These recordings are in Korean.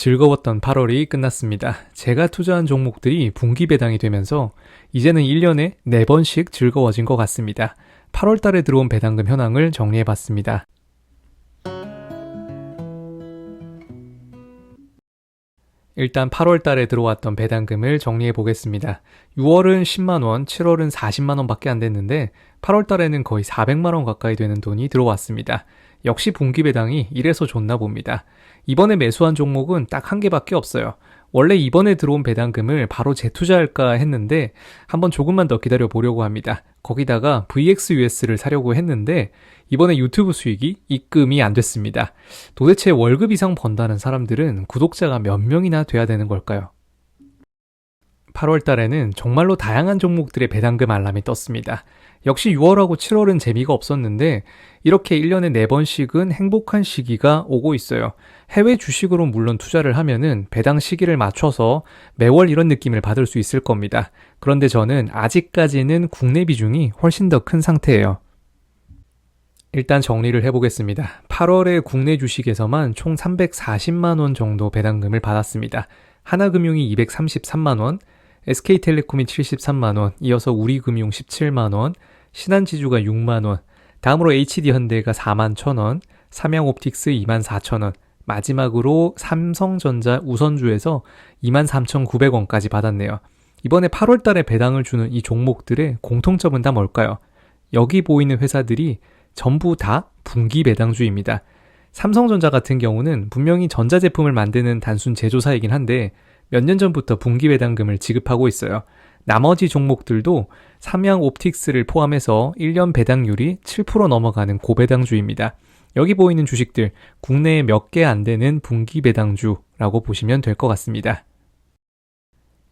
즐거웠던 8월이 끝났습니다. 제가 투자한 종목들이 분기 배당이 되면서 이제는 1년에 4번씩 즐거워진 것 같습니다. 8월 달에 들어온 배당금 현황을 정리해 봤습니다. 일단 8월 달에 들어왔던 배당금을 정리해 보겠습니다. 6월은 10만원, 7월은 40만원 밖에 안 됐는데 8월 달에는 거의 400만원 가까이 되는 돈이 들어왔습니다. 역시 분기 배당이 이래서 좋나 봅니다. 이번에 매수한 종목은 딱 한 개밖에 없어요. 원래 이번에 들어온 배당금을 바로 재투자할까 했는데 한번 조금만 더 기다려 보려고 합니다. 거기다가 VXUS를 사려고 했는데 이번에 유튜브 수익이 입금이 안 됐습니다. 도대체 월급 이상 번다는 사람들은 구독자가 몇 명이나 돼야 되는 걸까요? 8월 달에는 정말로 다양한 종목들의 배당금 알람이 떴습니다. 역시 6월하고 7월은 재미가 없었는데 이렇게 1년에 4번씩은 행복한 시기가 오고 있어요. 해외 주식으로 물론 투자를 하면은 배당 시기를 맞춰서 매월 이런 느낌을 받을 수 있을 겁니다. 그런데 저는 아직까지는 국내 비중이 훨씬 더 큰 상태예요. 일단 정리를 해보겠습니다. 8월에 국내 주식에서만 총 340만원 정도 배당금을 받았습니다. 하나금융이 233만원, SK텔레콤이 73만원, 이어서 우리금융 17만원, 신한지주가 6만원, 다음으로 HD현대가 4만 1천원, 삼양옵틱스 2만 4천원, 마지막으로 삼성전자 우선주에서 2만 3,900원까지 받았네요. 이번에 8월 달에 배당을 주는 이 종목들의 공통점은 다 뭘까요? 여기 보이는 회사들이 전부 다 분기 배당주입니다. 삼성전자 같은 경우는 분명히 전자제품을 만드는 단순 제조사이긴 한데 몇 년 전부터 분기 배당금을 지급하고 있어요. 나머지 종목들도 삼양 옵틱스를 포함해서 1년 배당률이 7% 넘어가는 고배당주입니다. 여기 보이는 주식들 국내에 몇 개 안 되는 분기 배당주라고 보시면 될 것 같습니다.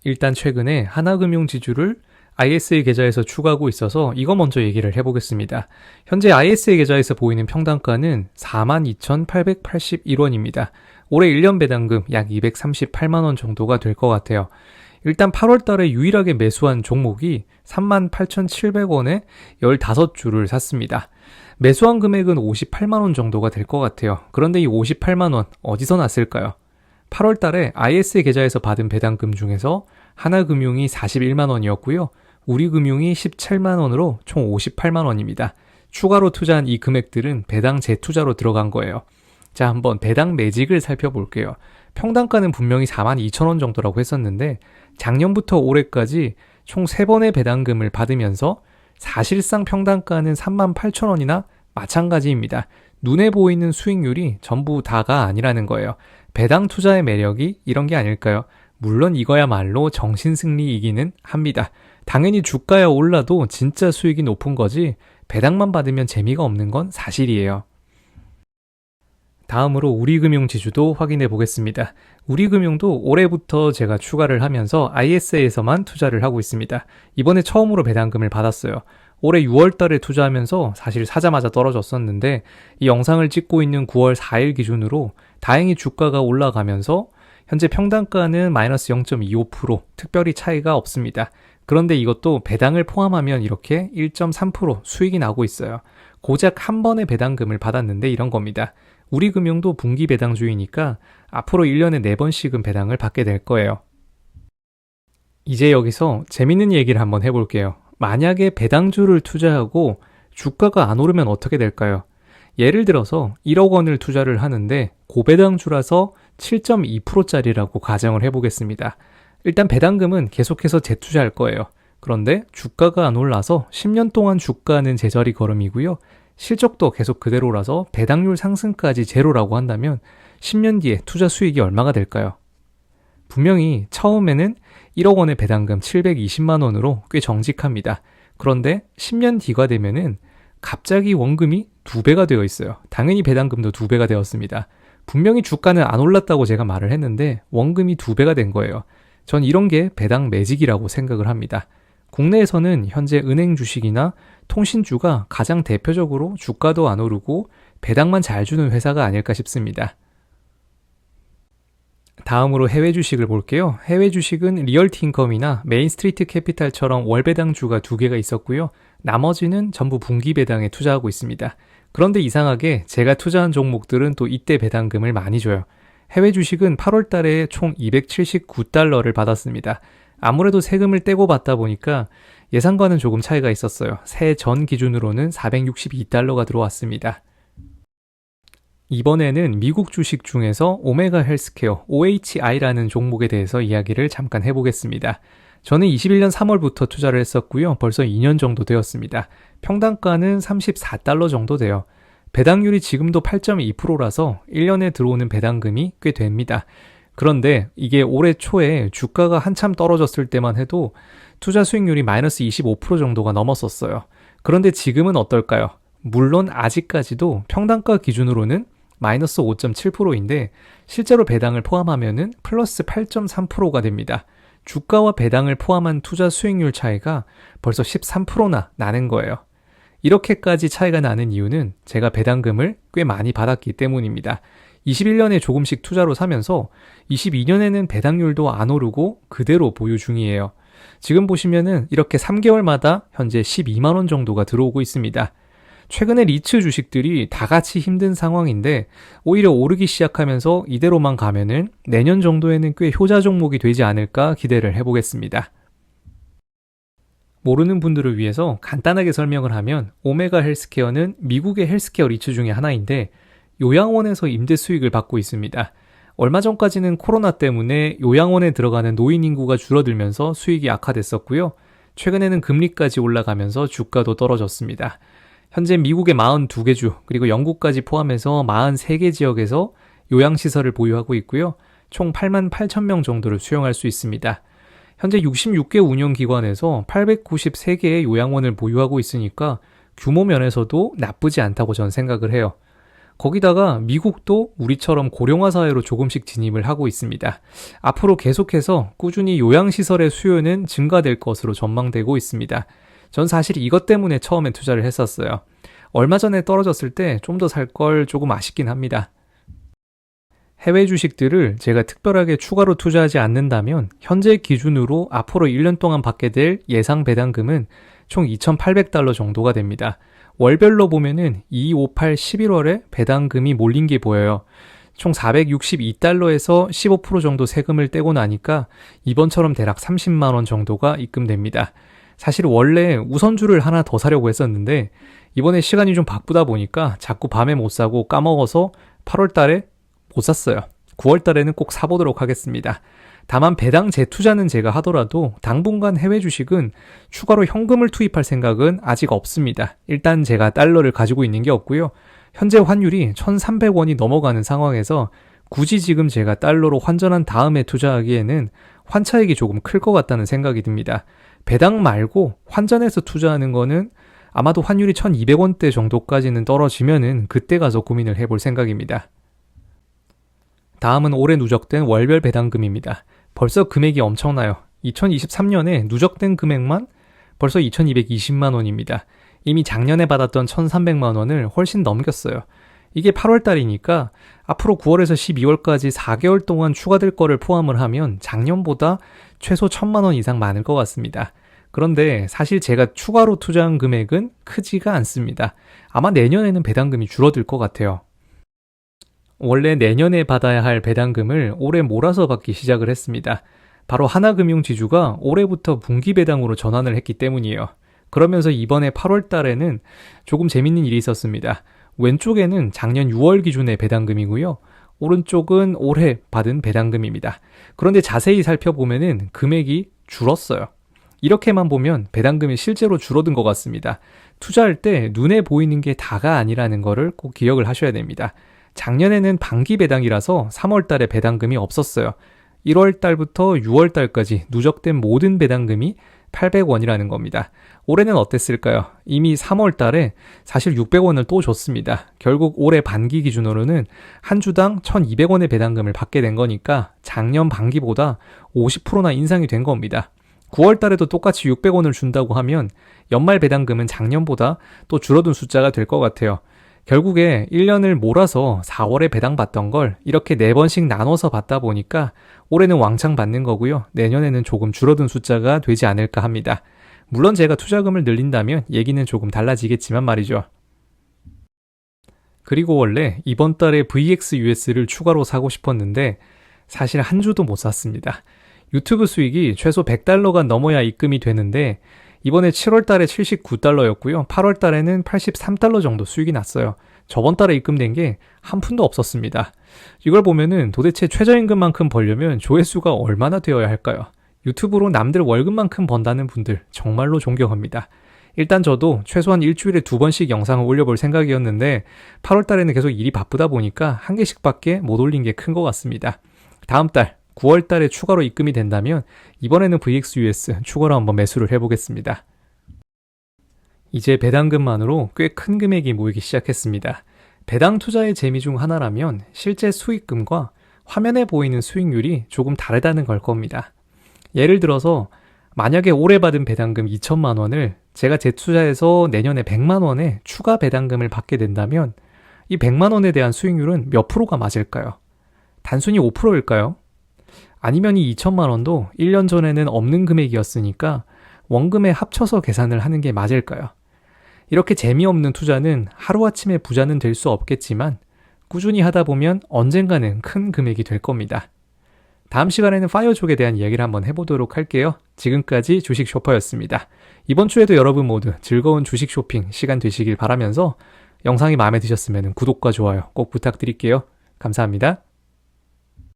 일단 최근에 하나금융지주를 ISA 계좌에서 추가하고 있어서 이거 먼저 얘기를 해보겠습니다. 현재 ISA 계좌에서 보이는 평단가는 42,881원입니다. 올해 1년 배당금 약 238만원 정도가 될 것 같아요. 일단 8월 달에 유일하게 매수한 종목이 38,700원에 15주를 샀습니다. 매수한 금액은 58만원 정도가 될 것 같아요. 그런데 이 58만원 어디서 났을까요? 8월 달에 IS 계좌에서 받은 배당금 중에서 하나금융이 41만원이었고요. 우리금융이 17만원으로 총 58만원입니다. 추가로 투자한 이 금액들은 배당 재투자로 들어간 거예요. 자, 한번 배당 매직을 살펴볼게요. 평당가는 분명히 4만 2천 원 정도라고 했었는데 작년부터 올해까지 총 3번의 배당금을 받으면서 사실상 평당가는 3만 8천 원이나 마찬가지입니다. 눈에 보이는 수익률이 전부 다가 아니라는 거예요. 배당 투자의 매력이 이런 게 아닐까요? 물론 이거야말로 정신승리이기는 합니다. 당연히 주가야 올라도 진짜 수익이 높은 거지 배당만 받으면 재미가 없는 건 사실이에요. 다음으로 우리금융지주도 확인해 보겠습니다. 우리금융도 올해부터 제가 추가를 하면서 ISA에서만 투자를 하고 있습니다. 이번에 처음으로 배당금을 받았어요. 올해 6월 달에 투자하면서 사실 사자마자 떨어졌었는데 이 영상을 찍고 있는 9월 4일 기준으로 다행히 주가가 올라가면서 현재 평단가는 마이너스 0.25% 특별히 차이가 없습니다. 그런데 이것도 배당을 포함하면 이렇게 1.3% 수익이 나고 있어요. 고작 한 번의 배당금을 받았는데 이런 겁니다. 우리금융도 분기 배당주의니까 앞으로 1년에 4번씩은 배당을 받게 될 거예요. 이제 여기서 재밌는 얘기를 한번 해볼게요. 만약에 배당주를 투자하고 주가가 안 오르면 어떻게 될까요? 예를 들어서 1억 원을 투자를 하는데 고배당주라서 7.2%짜리라고 가정을 해보겠습니다. 일단 배당금은 계속해서 재투자할 거예요. 그런데 주가가 안 올라서 10년 동안 주가는 제자리 걸음이고요. 실적도 계속 그대로라서 배당률 상승까지 제로라고 한다면 10년 뒤에 투자 수익이 얼마가 될까요? 분명히 처음에는 1억 원의 배당금 720만 원으로 꽤 정직합니다. 그런데 10년 뒤가 되면은 갑자기 원금이 두 배가 되어 있어요. 당연히 배당금도 두 배가 되었습니다. 분명히 주가는 안 올랐다고 제가 말을 했는데 원금이 두 배가 된 거예요. 전 이런 게 배당 매직이라고 생각을 합니다. 국내에서는 현재 은행 주식이나 통신주가 가장 대표적으로 주가도 안 오르고 배당만 잘 주는 회사가 아닐까 싶습니다. 다음으로 해외 주식을 볼게요. 해외 주식은 리얼티 인컴이나 메인스트리트 캐피탈처럼 월배당주가 두 개가 있었고요. 나머지는 전부 분기 배당에 투자하고 있습니다. 그런데 이상하게 제가 투자한 종목들은 또 이때 배당금을 많이 줘요. 해외 주식은 8월 달에 총 279달러를 받았습니다. 아무래도 세금을 떼고 받다 보니까 예상과는 조금 차이가 있었어요. 새해 전 기준으로는 462달러가 들어왔습니다. 이번에는 미국 주식 중에서 오메가 헬스케어 OHI라는 종목에 대해서 이야기를 잠깐 해보겠습니다. 저는 21년 3월부터 투자를 했었고요. 벌써 2년 정도 되었습니다. 평단가는 34달러 정도 돼요. 배당률이 지금도 8.2%라서 1년에 들어오는 배당금이 꽤 됩니다. 그런데 이게 올해 초에 주가가 한참 떨어졌을 때만 해도 투자 수익률이 마이너스 25% 정도가 넘었었어요. 그런데 지금은 어떨까요? 물론 아직까지도 평단가 기준으로는 마이너스 5.7%인데 실제로 배당을 포함하면은 플러스 8.3%가 됩니다. 주가와 배당을 포함한 투자 수익률 차이가 벌써 13%나 나는 거예요. 이렇게까지 차이가 나는 이유는 제가 배당금을 꽤 많이 받았기 때문입니다. 21년에 조금씩 투자로 사면서 22년에는 배당률도 안 오르고 그대로 보유 중이에요. 지금 보시면은 이렇게 3개월마다 현재 12만 원 정도가 들어오고 있습니다. 최근에 리츠 주식들이 다 같이 힘든 상황인데 오히려 오르기 시작하면서 이대로만 가면은 내년 정도에는 꽤 효자 종목이 되지 않을까 기대를 해보겠습니다. 모르는 분들을 위해서 간단하게 설명을 하면 오메가 헬스케어는 미국의 헬스케어 리츠 중의 하나인데 요양원에서 임대 수익을 받고 있습니다. 얼마 전까지는 코로나 때문에 요양원에 들어가는 노인 인구가 줄어들면서 수익이 악화됐었고요. 최근에는 금리까지 올라가면서 주가도 떨어졌습니다. 현재 미국의 42개 주, 그리고 영국까지 포함해서 43개 지역에서 요양시설을 보유하고 있고요. 총 8만 8천 명 정도를 수용할 수 있습니다. 현재 66개 운영기관에서 893개의 요양원을 보유하고 있으니까 규모 면에서도 나쁘지 않다고 저는 생각을 해요. 거기다가 미국도 우리처럼 고령화 사회로 조금씩 진입을 하고 있습니다. 앞으로 계속해서 꾸준히 요양시설의 수요는 증가될 것으로 전망되고 있습니다. 전 사실 이것 때문에 처음에 투자를 했었어요. 얼마 전에 떨어졌을 때 좀 더 살 걸 조금 아쉽긴 합니다. 해외 주식들을 제가 특별하게 추가로 투자하지 않는다면 현재 기준으로 앞으로 1년 동안 받게 될 예상 배당금은 총 2,800달러 정도가 됩니다. 월별로 보면은 2, 5, 8, 11월에 배당금이 몰린 게 보여요. 총 462달러에서 15% 정도 세금을 떼고 나니까 이번처럼 대략 30만원 정도가 입금됩니다. 사실 원래 우선주를 하나 더 사려고 했었는데 이번에 시간이 좀 바쁘다 보니까 자꾸 밤에 못 사고 까먹어서 8월 달에 못 샀어요. 9월 달에는 꼭 사보도록 하겠습니다. 다만 배당 재투자는 제가 하더라도 당분간 해외 주식은 추가로 현금을 투입할 생각은 아직 없습니다. 일단 제가 달러를 가지고 있는 게 없고요. 현재 환율이 1,300원이 넘어가는 상황에서 굳이 지금 제가 달러로 환전한 다음에 투자하기에는 환차익이 조금 클 것 같다는 생각이 듭니다. 배당 말고 환전해서 투자하는 거는 아마도 환율이 1200원대 정도까지는 떨어지면은 그때 가서 고민을 해볼 생각입니다. 다음은 올해 누적된 월별 배당금입니다. 벌써 금액이 엄청나요. 2023년에 누적된 금액만 벌써 2220만 원입니다. 이미 작년에 받았던 1300만 원을 훨씬 넘겼어요. 이게 8월 달이니까 앞으로 9월에서 12월까지 4개월 동안 추가될 거를 포함을 하면 작년보다 최소 1000만 원 이상 많을 것 같습니다. 그런데 사실 제가 추가로 투자한 금액은 크지가 않습니다. 아마 내년에는 배당금이 줄어들 것 같아요. 원래 내년에 받아야 할 배당금을 올해 몰아서 받기 시작을 했습니다. 바로 하나금융지주가 올해부터 분기 배당으로 전환을 했기 때문이에요. 그러면서 이번에 8월 달에는 조금 재밌는 일이 있었습니다. 왼쪽에는 작년 6월 기준의 배당금이고요. 오른쪽은 올해 받은 배당금입니다. 그런데 자세히 살펴보면은 금액이 줄었어요. 이렇게만 보면 배당금이 실제로 줄어든 것 같습니다. 투자할 때 눈에 보이는 게 다가 아니라는 것을 꼭 기억을 하셔야 됩니다. 작년에는 반기 배당이라서 3월 달에 배당금이 없었어요. 1월 달부터 6월 달까지 누적된 모든 배당금이 800원이라는 겁니다. 올해는 어땠을까요? 이미 3월 달에 사실 600원을 또 줬습니다. 결국 올해 반기 기준으로는 한 주당 1200원의 배당금을 받게 된 거니까 작년 반기보다 50%나 인상이 된 겁니다. 9월 달에도 똑같이 600원을 준다고 하면 연말 배당금은 작년보다 또 줄어든 숫자가 될 것 같아요. 결국에 1년을 몰아서 4월에 배당받던 걸 이렇게 4번씩 나눠서 받다 보니까 올해는 왕창 받는 거고요. 내년에는 조금 줄어든 숫자가 되지 않을까 합니다. 물론 제가 투자금을 늘린다면 얘기는 조금 달라지겠지만 말이죠. 그리고 원래 이번 달에 VXUS를 추가로 사고 싶었는데 사실 한 주도 못 샀습니다. 유튜브 수익이 최소 100달러가 넘어야 입금이 되는데 이번에 7월 달에 79달러였고요. 8월 달에는 83달러 정도 수익이 났어요. 저번 달에 입금된 게 한 푼도 없었습니다. 이걸 보면은 도대체 최저임금만큼 벌려면 조회수가 얼마나 되어야 할까요? 유튜브로 남들 월급만큼 번다는 분들 정말로 존경합니다. 일단 저도 최소한 일주일에 두 번씩 영상을 올려볼 생각이었는데 8월 달에는 계속 일이 바쁘다 보니까 한 개씩밖에 못 올린 게 큰 것 같습니다. 다음 달 9월 달에 추가로 입금이 된다면 이번에는 VXUS 추가로 한번 매수를 해보겠습니다. 이제 배당금만으로 꽤 큰 금액이 모이기 시작했습니다. 배당 투자의 재미 중 하나라면 실제 수익금과 화면에 보이는 수익률이 조금 다르다는 걸 겁니다. 예를 들어서 만약에 올해 받은 배당금 2천만 원을 제가 재투자해서 내년에 100만 원의 추가 배당금을 받게 된다면 이 100만 원에 대한 수익률은 몇 프로가 맞을까요? 단순히 5%일까요? 아니면 이 2천만 원도 1년 전에는 없는 금액이었으니까 원금에 합쳐서 계산을 하는 게 맞을까요? 이렇게 재미없는 투자는 하루아침에 부자는 될 수 없겠지만 꾸준히 하다 보면 언젠가는 큰 금액이 될 겁니다. 다음 시간에는 파이어족에 대한 이야기를 한번 해보도록 할게요. 지금까지 주식 쇼퍼였습니다. 이번 주에도 여러분 모두 즐거운 주식 쇼핑 시간 되시길 바라면서 영상이 마음에 드셨으면 구독과 좋아요 꼭 부탁드릴게요. 감사합니다.